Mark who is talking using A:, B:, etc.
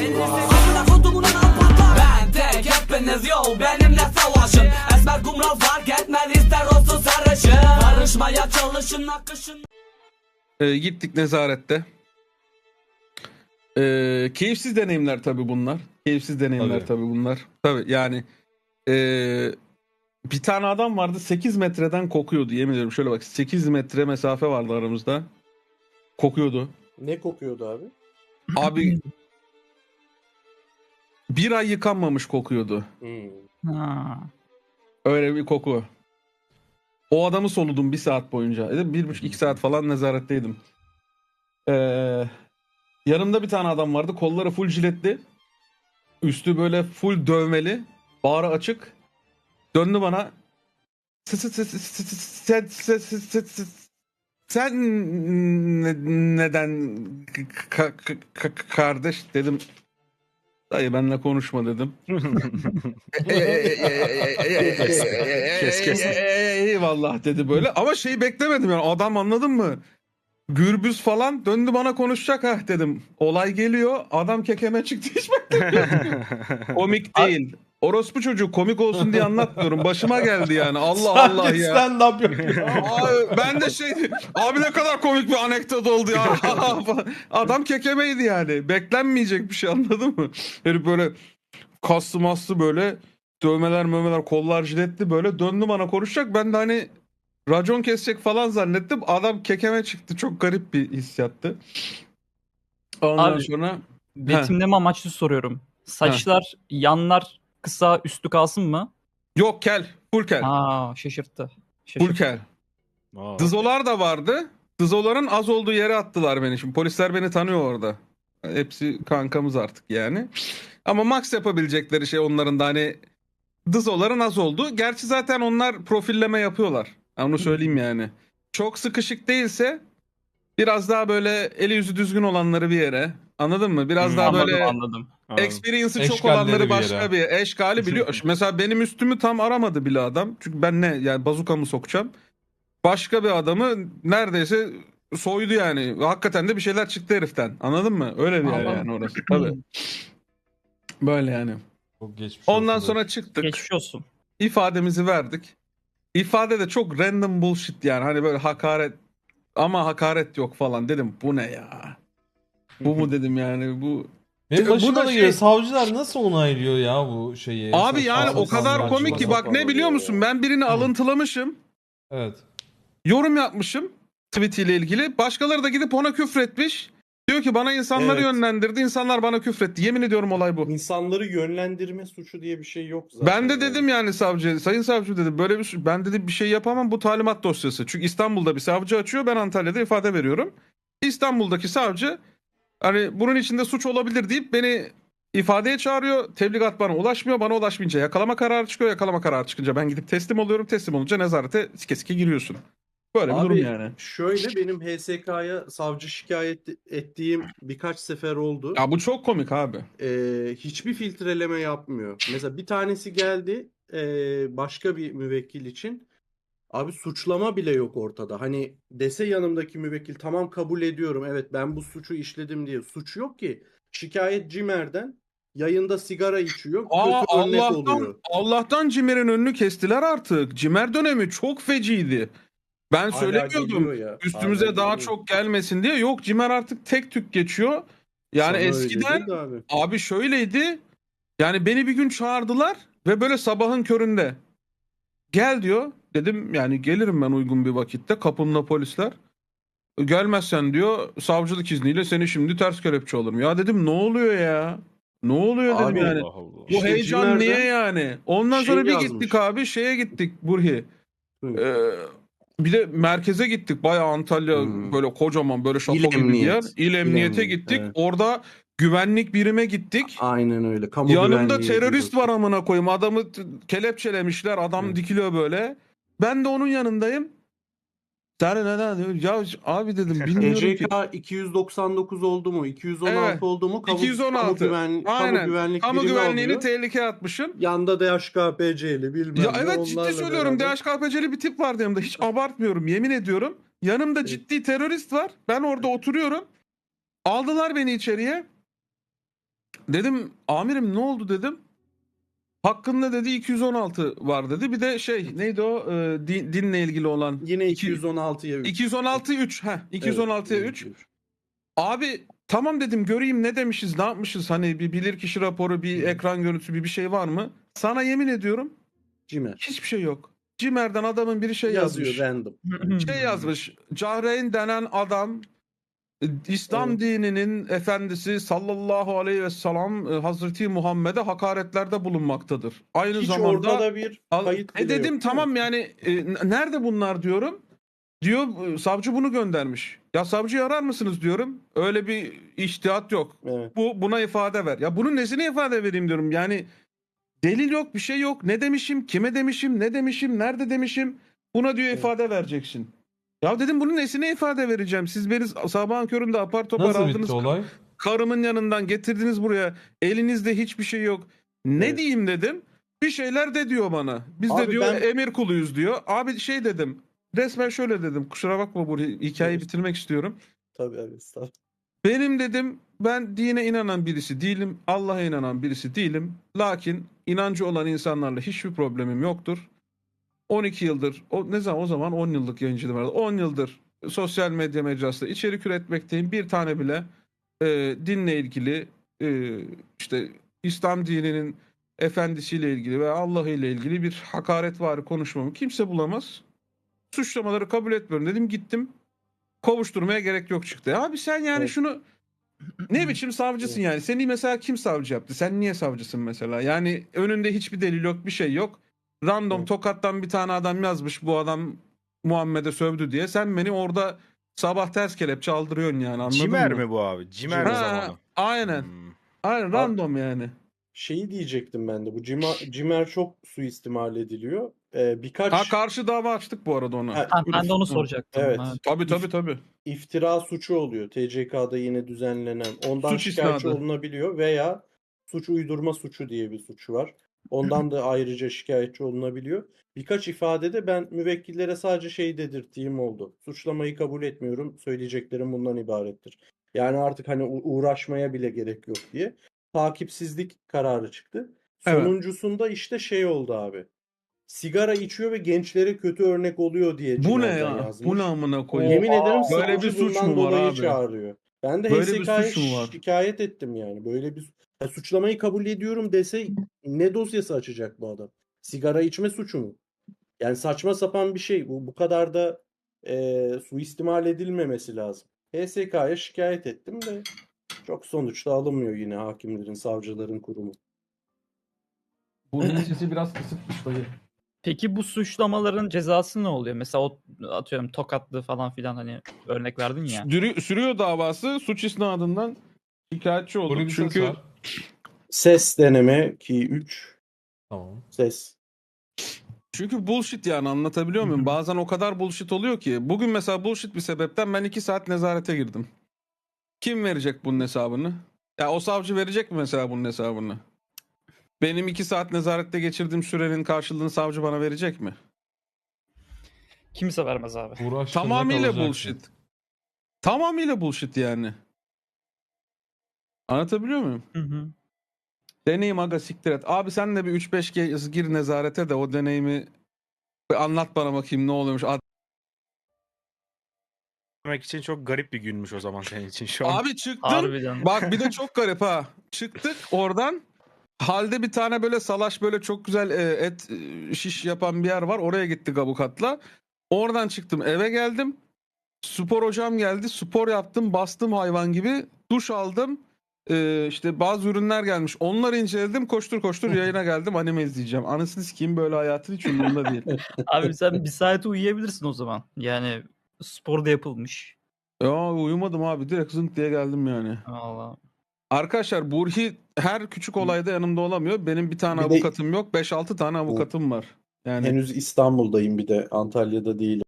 A: Amına kodumun anam patlar Ben tek hepiniz yo benimle savaşın Esmer kumral fark etmez ister olsun sarışın Karışmaya çalışın akışın
B: Ee, gittik nezarette. Ee, keyifsiz deneyimler tabii bunlar. Keyifsiz deneyimler
C: Tabii.
B: tabii, bunlar. Tabii yani ee, bir tane adam vardı 8 metreden kokuyordu yemin ediyorum. Şöyle bak 8 metre mesafe vardı aramızda. Kokuyordu.
D: Ne kokuyordu abi?
B: Abi bir ay yıkanmamış kokuyordu.
D: Hmm.
E: Ha.
B: Öyle bir koku. O adamı soludum bir saat boyunca. Dedim bir buçuk iki saat falan nezaretteydim. Ee, yanımda bir tane adam vardı. Kolları full jiletli. Üstü böyle full dövmeli. Bağrı açık. Döndü bana. "S- s- s- s- s- Sen, sen, sen, sen, sen- sen ne- neden ka- ka- ka- kardeş dedim. Dayı benimle konuşma dedim.
C: Kes, kes.
B: Eyvallah dedi böyle. Ama şeyi beklemedim yani adam anladın mı? Gürbüz falan döndü bana konuşacak ha dedim. Olay geliyor. Adam kekeme çıktı hiç beklemiyordum. Komik değil. Orospu çocuğu komik olsun diye anlatmıyorum. Başıma geldi yani. Allah Allah
F: Sadece
B: ya.
F: stand up yapıyor.
B: Abi, ben de şey abi ne kadar komik bir anekdot oldu ya. Adam kekemeydi yani. Beklenmeyecek bir şey anladın mı? Herif böyle kaslı maslı böyle dövmeler mömeler kollar jiletli böyle döndü bana konuşacak. Ben de hani racon kesecek falan zannettim. Adam kekeme çıktı. Çok garip bir hissiyattı. Ondan
E: Abi,
B: sonra
E: Betimleme amaçlı soruyorum. Saçlar yanlar kısa üstü kalsın mı?
B: yok kel. Full kel.
E: Aa şaşırttı.
B: Full
E: Şaşırttı.
B: kel.
C: Aa.
B: Dızolar da vardı. Dızoların az olduğu yere attılar beni. Şimdi polisler beni tanıyor orada. Hepsi kankamız artık yani. Ama max yapabilecekleri şey onların da hani dızoların az olduğu. Gerçi zaten onlar profilleme yapıyorlar. Onu söyleyeyim yani. Çok sıkışık değilse biraz daha böyle eli yüzü düzgün olanları bir yere. Anladın mı? Biraz
C: Hmm,
B: daha
E: Anladım
B: böyle
E: anladım.
C: Anladım.
B: experience'ı çok
F: Eşkalleri
B: olanları
F: bir
B: başka
F: yere.
B: bir eşkali biliyor. Mesela benim üstümü tam aramadı bile adam. Çünkü ben ne yani bazukamı sokacağım. Başka bir adamı neredeyse soydu yani. Hakikaten de bir şeyler çıktı heriften. Anladın mı? Öyle bir yer
E: Anladım.
B: yani orası. Tabii. Böyle yani.
F: Çok geçmiş
B: Ondan
F: olsun.
B: sonra çıktık.
E: Geçmiş olsun.
B: ifademizi verdik. İfade de çok random bullshit yani. Hani böyle hakaret ama hakaret yok falan dedim. Bu ne ya? Bu mu dedim yani bu
F: Benim
B: Bu
F: başıma
B: da şey-
F: geliyor. Savcılar nasıl onaylıyor ya bu şeyi?
B: Abi
F: Saçma
B: yani o kadar komik ki
F: sapan.
B: bak ne biliyor musun? Ben birini alıntılamışım.
F: Evet.
B: yorum yapmışım tweetiyle ilgili. Başkaları da gidip ona küfretmiş. Diyor ki bana insanları
D: Evet.
B: yönlendirdi. insanlar bana küfretti. Yemin ediyorum olay bu.
D: İnsanları yönlendirme suçu diye bir şey yok zaten.
B: Ben de dedim yani savcı, sayın savcı dedim böyle bir ben dedim bir şey yapamam bu talimat dosyası. Çünkü İstanbul'da bir savcı açıyor ben Antalya'da ifade veriyorum. İstanbul'daki savcı hani bunun içinde suç olabilir deyip beni ifadeye çağırıyor. Tebligat bana ulaşmıyor. Bana ulaşmayınca yakalama kararı çıkıyor. Yakalama kararı çıkınca ben gidip teslim oluyorum. Teslim olunca nezarete sike sike giriyorsun. Böyle bir
D: Abi,
B: durum yani.
D: Şöyle benim HSK'ya savcı şikayet ettiğim birkaç sefer oldu.
B: Ya bu çok komik abi.
D: Ee, hiçbir filtreleme yapmıyor. Mesela bir tanesi geldi ee, başka bir müvekkil için. Abi suçlama bile yok ortada. Hani dese yanımdaki müvekkil tamam kabul ediyorum. Evet ben bu suçu işledim diye. Suç yok ki. Şikayet Cimer'den yayında sigara içiyor.
B: Aa,
D: Kötü örnek
B: Allah'tan,
D: oluyor.
B: Allah'tan Cimer'in önünü kestiler artık. Cimer dönemi çok feciydi. Ben
D: Hala
B: söylemiyordum.
D: ya,
B: Üstümüze
D: hala
B: daha
D: geliyor.
B: çok gelmesin diye. Yok Cimer artık tek tük geçiyor. Yani
D: Sana
B: eskiden
D: abi.
B: abi şöyleydi. Yani beni bir gün çağırdılar ve böyle sabahın köründe gel diyor. Dedim yani gelirim ben uygun bir vakitte. Kapımda polisler. Gelmezsen diyor savcılık izniyle seni şimdi ters kelepçe alırım. Ya dedim ne oluyor ya? Ne oluyor dedim
D: Abi,
B: yani.
C: Allah Allah.
B: Bu
D: İşte
B: heyecan niye yani? Ondan
D: şey
B: sonra bir
D: yazmış.
B: gittik abi şeye gittik Burhi.
D: Hı.
B: Ee, bir de merkeze gittik. Bayağı Antalya
D: Hmm.
B: böyle kocaman böyle şato
D: İl
B: gibi bir
D: emniyet.
B: yer. İl emniyete
D: emniyet,
B: gittik.
D: evet.
B: Orada güvenlik birime gittik.
D: Aynen öyle. Kamu
B: Yanımda
D: güvenliği
B: terörist var amına koyayım. Adamı t- kelepçelemişler. Adam
D: Hı.
B: dikiliyor böyle. Ben de onun yanındayım. Sen neden diyor? Ya abi dedim bilmiyorum ki.
D: ECK 299 oldu mu? 216
B: Evet.
D: oldu mu? Kamu,
B: 216.
D: Kamu, güven,
B: Aynen.
D: kamu güvenlik
B: Kamu
D: birimi
B: güvenliğini
D: alıyor.
B: tehlikeye atmışım.
D: Yanda DHKPC'li bilmem
B: Ya
D: ne,
B: evet ciddi
D: onlarla
B: söylüyorum.
D: beraber.
B: DHKPC'li bir tip vardı yanımda. Hiç abartmıyorum. Yemin ediyorum. Yanımda ciddi terörist var. Ben orada oturuyorum. Aldılar beni içeriye. Dedim amirim ne oldu dedim. Hakkında dedi 216 var dedi. Bir de şey neydi o e, din- dinle ilgili olan
D: Yine
B: İki-
D: 216'ya 3.
B: 216 3 heh 216'ya 3. Abi tamam dedim göreyim ne demişiz ne yapmışız hani bir bilirkişi raporu bir ekran görüntüsü bir bir şey var mı? Sana yemin ediyorum
D: Cimer.
B: hiçbir şey yok. Cimer'den adamın biri şey
D: Yazıyor
B: yazmış.
D: random.
B: Şey yazmış. Cahreyn denen adam İslam
D: Evet.
B: dininin efendisi sallallahu aleyhi ve sellem e, Hazreti Muhammed'e hakaretlerde bulunmaktadır. Aynı
D: Hiç
B: zamanda
D: ortada bir
B: Al-
D: kayıt
B: e dedim
D: yok.
B: tamam yani e, nerede bunlar diyorum. Diyor savcı bunu göndermiş. Ya savcıyı arar mısınız diyorum. Öyle bir iştihat yok.
D: Evet.
B: Bu buna ifade ver. Ya bunun nesine ifade vereyim diyorum. Yani delil yok, bir şey yok. Ne demişim, kime demişim, ne demişim, nerede demişim. Buna diyor
D: Evet.
B: ifade vereceksin. Ya dedim bunun nesine ifade vereceğim? Siz beni sabahın köründe apar topar
F: Nasıl
B: aldınız.
F: bitti olay?
B: Karımın yanından getirdiniz buraya. Elinizde hiçbir şey yok. Ne
D: Evet.
B: diyeyim dedim. Bir şeyler de diyor bana. Biz de
D: Abi
B: diyor
D: ben-
B: emir kuluyuz diyor. Abi şey dedim. Resmen şöyle dedim. Kusura bakma bu hikayeyi
D: Evet.
B: bitirmek istiyorum.
D: Tabii abi estağfurullah.
B: Benim dedim ben dine inanan birisi değilim. Allah'a inanan birisi değilim. Lakin inancı olan insanlarla hiçbir problemim yoktur. 12 yıldır, o ne zaman o zaman 10 yıllık yayıncılığım vardı. 10 yıldır sosyal medya mecrasında içerik üretmekteyim. Bir tane bile e, dinle ilgili e, işte İslam dininin efendisiyle ilgili ve Allah ile ilgili bir hakaret var konuşmamı kimse bulamaz. Suçlamaları kabul etmiyorum dedim gittim. Kovuşturmaya gerek yok çıktı. Abi sen yani
D: Evet.
B: şunu ne biçim savcısın yani? Seni mesela kim savcı yaptı? Sen niye savcısın mesela? Yani önünde hiçbir delil yok, bir şey yok. Random tokattan bir tane adam yazmış bu adam Muhammed'e sövdü diye. Sen beni orada sabah ters kelepçe aldırıyorsun yani anladın
C: Cimer
B: mı?
C: mi bu abi? Cimer
B: Ha,
C: zamanı?
B: aynen.
C: Hmm.
B: Aynen random yani.
D: Şeyi diyecektim ben de. Bu Cima- Cimer çok suistimal ediliyor. Ee, birkaç
B: Ha karşı dava açtık bu arada ona.
D: Ha,
E: Ha, ben de onu soracaktım.
D: Evet.
E: Ha.
B: Tabii tabii tabii.
D: iftira suçu oluyor. TCK'da yine düzenlenen. Ondan
B: Suç
D: şikayetçi
B: isnadı.
D: olunabiliyor veya suç uydurma suçu diye bir suç var. Ondan da ayrıca şikayetçi olunabiliyor. Birkaç ifadede ben müvekkillere sadece şey dedirttiğim oldu. Suçlamayı kabul etmiyorum. Söyleyeceklerim bundan ibarettir. Yani artık hani uğraşmaya bile gerek yok diye. Takipsizlik kararı çıktı.
B: Evet.
D: Sonuncusunda işte şey oldu abi. Sigara içiyor ve gençlere kötü örnek oluyor diye
B: Bu ne ya?
D: yazmış.
B: Bu ne amına koyayım?
D: Yemin ederim
B: Böyle bir suç mu var abi?
D: çağırıyor. Ben de HSK'ya şikayet ettim yani. Böyle bir Ya suçlamayı kabul ediyorum dese ne dosyası açacak bu adam? Sigara içme suçu mu? Yani saçma sapan bir şey. Bu bu kadar da e, suistimal edilmemesi lazım. HSK'ya şikayet ettim de çok sonuçta alınmıyor yine hakimlerin, savcıların kurumu.
B: Bunun sesi biraz kısıkmış dayı.
E: Peki bu suçlamaların cezası ne oluyor? Mesela o atıyorum tokatlı falan filan hani örnek verdin ya.
B: Sürü- sürüyor davası suç isnadından şikayetçi oldu.
F: Böyle bir
B: Çünkü
D: ses deneme ki 3
F: Tamam.
D: ses.
B: Çünkü bullshit yani anlatabiliyor muyum? Bazen o kadar bullshit oluyor ki. Bugün mesela bullshit bir sebepten ben iki saat nezarete girdim. Kim verecek bunun hesabını? Ya o savcı verecek mi mesela bunun hesabını? Benim iki saat nezarette geçirdiğim sürenin karşılığını savcı bana verecek mi?
E: Kimse vermez abi.
F: Uğraştırmak
B: Tamamıyla
F: alacaksın.
B: bullshit. Tamamıyla bullshit yani. Anlatabiliyor muyum?
E: Hı hı.
B: Deneyim aga siktir et. Abi sen de bir 3-5 kez gir nezarete de o deneyimi bir anlat bana bakayım ne oluyormuş. Ad-
C: Demek için çok garip bir günmüş o zaman senin için şu an.
B: Abi çıktın.
E: Harbiden.
B: Bak bir de çok garip ha. Çıktık oradan. Halde bir tane böyle salaş böyle çok güzel e, et e, şiş yapan bir yer var. Oraya gittik avukatla. Oradan çıktım eve geldim. Spor hocam geldi. Spor yaptım. Bastım hayvan gibi. Duş aldım. E, işte bazı ürünler gelmiş. Onları inceledim. Koştur koştur yayına geldim. Anime izleyeceğim. Anasını sikeyim böyle hayatın hiç umurumda değil.
E: Abi sen bir saat uyuyabilirsin o zaman. Yani spor da yapılmış.
B: ya uyumadım abi. Direkt zınk diye geldim yani.
E: Allah.
B: Arkadaşlar Burhi her küçük olayda yanımda olamıyor. Benim bir tane
D: Bir de-
B: avukatım yok. 5-6 tane avukatım var. Yani
D: Henüz İstanbul'dayım bir de Antalya'da değilim.